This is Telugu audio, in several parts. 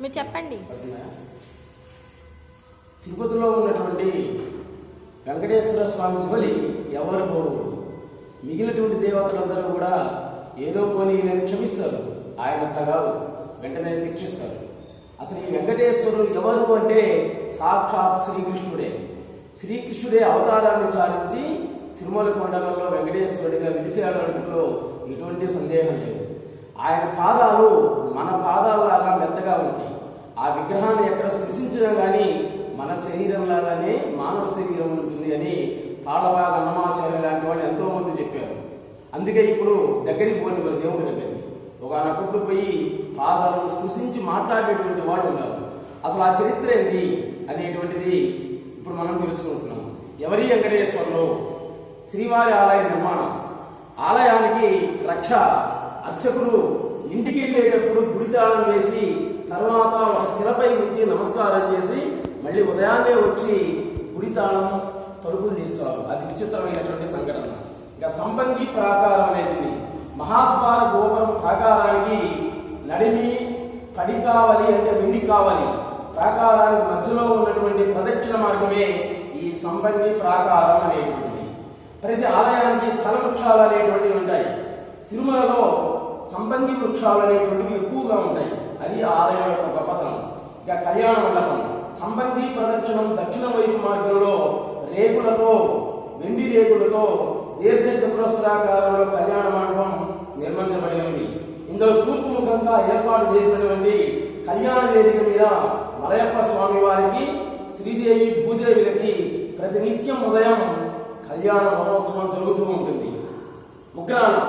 మీరు చెప్పండి. తిరుపతిలో ఉన్నటువంటి వెంకటేశ్వర స్వామి బలి ఎవరు పోరు మిగిలినటువంటి దేవతలందరూ కూడా ఏదో పోనీ నేను క్షమిస్తారు ఆయన కాదు. వెంటనే శిక్షిస్తారు. అసలు ఈ వెంకటేశ్వరుడు ఎవరు అంటే సాక్షాత్ శ్రీకృష్ణుడే. శ్రీకృష్ణుడే అవతారాన్ని చాలించి తిరుమల కొండలలో వెంకటేశ్వరుడిగా వెలిసేయడంలో ఎటువంటి సందేహం లేదు. ఆయన పాదాలు మన పాదాలలాగా మెత్తగా ఉంటాయి. ఆ విగ్రహాన్ని ఎక్కడ స్పృశించడం కానీ మన శరీరం లాగానే మానవ శరీరం ఉంటుంది అని తాళవా అన్నమాచార్య లాంటి వాళ్ళు ఎంతోమంది చెప్పారు. అందుకే ఇప్పుడు దగ్గరికి పోని వారు దేవుడి దగ్గరికి. ఒక నకుడు పోయి పాదాలను స్పృశించి మాట్లాడేటువంటి వాళ్ళు ఉన్నారు. అసలు ఆ చరిత్ర ఏంటి అనేటువంటిది ఇప్పుడు మనం తెలుసుకుంటున్నాం. ఎవరి వెంకటేశ్వరులు? శ్రీవారి ఆలయ నిర్మాణం. ఆలయానికి రక్ష అర్చకులు ఇంటికి వెళ్ళేటప్పుడు గుడితాళం వేసి తర్వాత ఒక శిలపై ఉంచి నమస్కారం చేసి మళ్ళీ ఉదయాన్నే వచ్చి గుడితాళం తలుపులు తీస్తారు. అది విచిత్రమైనటువంటి సంఘటన. ఇంకా సంపంగి ప్రాకారం అనేది ఉంది. మహాద్వార గోపురం ప్రాకారానికి నడిమి పడి కావాలి అంటే వెండి కావాలి. ప్రాకారానికి మధ్యలో ఉన్నటువంటి ప్రదక్షిణ మార్గమే ఈ సంపంగి ప్రాకారం అనేటువంటిది. ప్రతి ఆలయానికి స్థల వృక్షాలు అనేటువంటివి ఉంటాయి. తిరుమలలో సంబంధి వృక్షాలు అనేటువంటివి ఎక్కువగా ఉంటాయి. అది ఆలయం యొక్క గొప్పతనం. ఇక కళ్యాణ మండపం. సంబంధి ప్రదక్షిణం దక్షిణ వైపు మార్గంలో రేకులతో వెండి రేకులతో దీర్ఘ చతురస్రాకారంలో కళ్యాణ మండపం నిర్మించబడి ఉంది. ఇందులో తూర్పు ముఖంగా ఏర్పాటు చేసినటువంటి కళ్యాణ వేదిక మీద మలయప్ప స్వామి వారికి శ్రీదేవి భూదేవులకి ప్రతినిత్యం ఉదయం కళ్యాణ మహోత్సవం జరుగుతూ ఉంటుంది. ఉగ్రాణం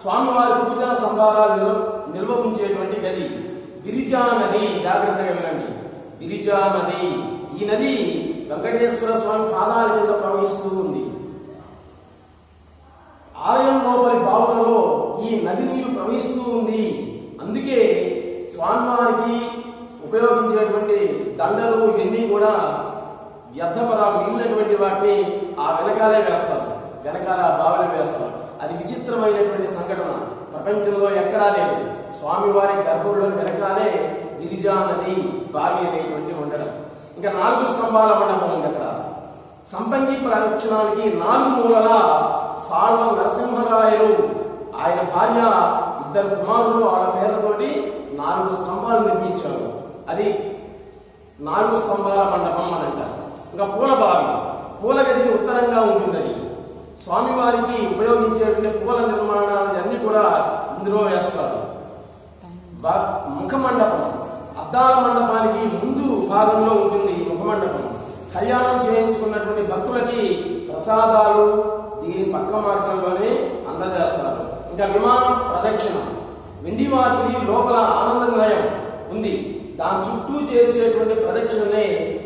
స్వామివారి పూజా సంభారాలు నిల్వ ఉంచేటువంటి నది గిరిజా నది. జాగ్రత్తగా వినండి. గిరిజా నది. ఈ నది వెంకటేశ్వర స్వామి పాదాల కింద ప్రవహిస్తూ ఉంది. ఆలయం లోపలి బావులలో ఈ నది నీరు ప్రవహిస్తూ ఉంది. అందుకే స్వామివారికి ఉపయోగించేటువంటి దండలు ఇవన్నీ కూడా వ్యర్థపర మిగిలినటువంటి వాటిని ఆ వెనకాలే వేస్తారు. వెనకాల బావిలో వేస్తారు. అది విచిత్రమైనటువంటి సంఘటన. ప్రపంచంలో ఎక్కడా లేదు. స్వామివారి గర్భంలో వెనకాలే గిరిజా నది బావి అనేటువంటి ఉండడం ఇంకా నాలుగు స్తంభాల మండపం ఉంది అక్కడ. సంపంగి ప్రదక్షిణానికి నాలుగు మూలల సాల్వ నరసింహరాయలు ఆయన భార్య ఇద్దరు కుమారులు వాళ్ళ పేర్లతోటి నాలుగు స్తంభాలు నిర్మించారు. అది నాలుగు స్తంభాల మండపం అని అంటారు. ఇంకా పూల బావి. పూల గదికి ఉత్తరంగా ఉంటుందని. స్వామివారికి ఉపయోగించేటువంటి పూల నిర్మాణాలు అన్ని కూడా ఇందులో వేస్తారు. బా- ముఖ మండపం అద్దాల మండపానికి ముందు భాగంలో ఉంటుంది ఈ ముఖ మండపం కళ్యాణం చేయించుకున్నటువంటి భక్తులకి ప్రసాదాలు దీని పక్క మార్గంలోనే అందజేస్తారు. ఇంకా విమానం ప్రదక్షిణ. వెండి వాకిలి లోపల ఆనంద నిలయం ఉంది. దాని చుట్టూ చేసేటువంటి ప్రదక్షిణనే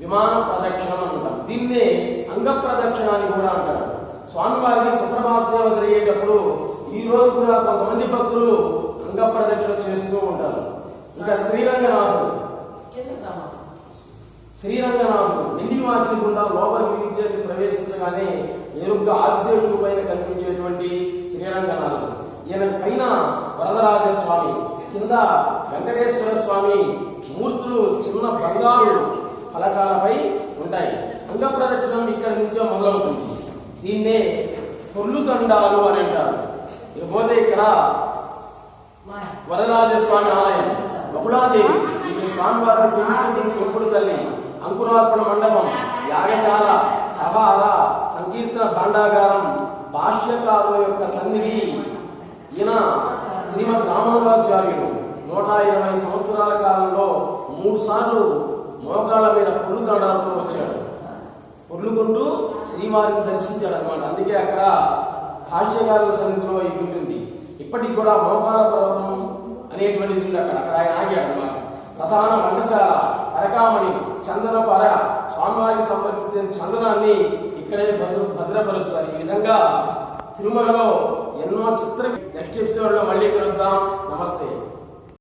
విమాన ప్రదక్షిణం అంటాం దీన్నే అంగ ప్రదక్షిణ అని కూడా అంటారు. స్వామివారికి సుప్రభాత సేవ జరిగేటప్పుడు ఈ రోజు కూడా కొంతమంది భక్తులు అంగ ప్రదక్షిణ చేస్తూ ఉంటారు. ఇంకా శ్రీరంగనాథుడు. శ్రీరంగనాథుడు. వెండి వాటిని గుండా లోపలికి విద్యని ప్రవేశించగానే నేరుగా ఆదిశేషుడు పైన కనిపించేటువంటి శ్రీరంగనాథుడు. ఈయన పైన వరదరాజ స్వామి కింద వెంకటేశ్వర స్వామి మూర్తులు చిన్న బంగారు ఫలకాలపై ఉంటాయి. అంగ ప్రదక్షిణం ఇక్కడ నుంచో మొదలవుతుంది. దీన్నే పొర్లు దండాలు అని అంటారు. ఇకపోతే ఇక్కడ వరరాజ స్వామి ఆలయం బహుళాదేవి ఇది స్వామివారి సింహాసనం ఎప్పుడు తల్లి అంకురార్పణ మండపం యాగశాల సభాల సంకీర్తన భాండాగారం భాష్యకారుల యొక్క సన్నిధి. ఈయన శ్రీమద్ రామానుజాచార్యుడు. నూట ఇరవై సంవత్సరాల కాలంలో మూడు సార్లు శ్రీవారిని దర్శించాడు అనమాట అందుకే అక్కడ భాష్యకారుల సన్నిధిలో ఇది ఉంటుంది ఇప్పటికి కూడా మోకాల పర్వతం అనేటువంటిది ఉంది అక్కడ. అక్కడ ఆయన ఆగాడు అనమాట ప్రధాన వంటశాల అరకామణి చందన పర స్వామివారికి సంబంధించిన చందనాన్ని ఇక్కడే భద్ర భద్రపరుస్తారు. ఈ విధంగా తిరుమలలో ఎన్నో చిత్ర నెక్స్ట్ ఎపిసోడ్లో మళ్ళీ కలుద్దాం. నమస్తే.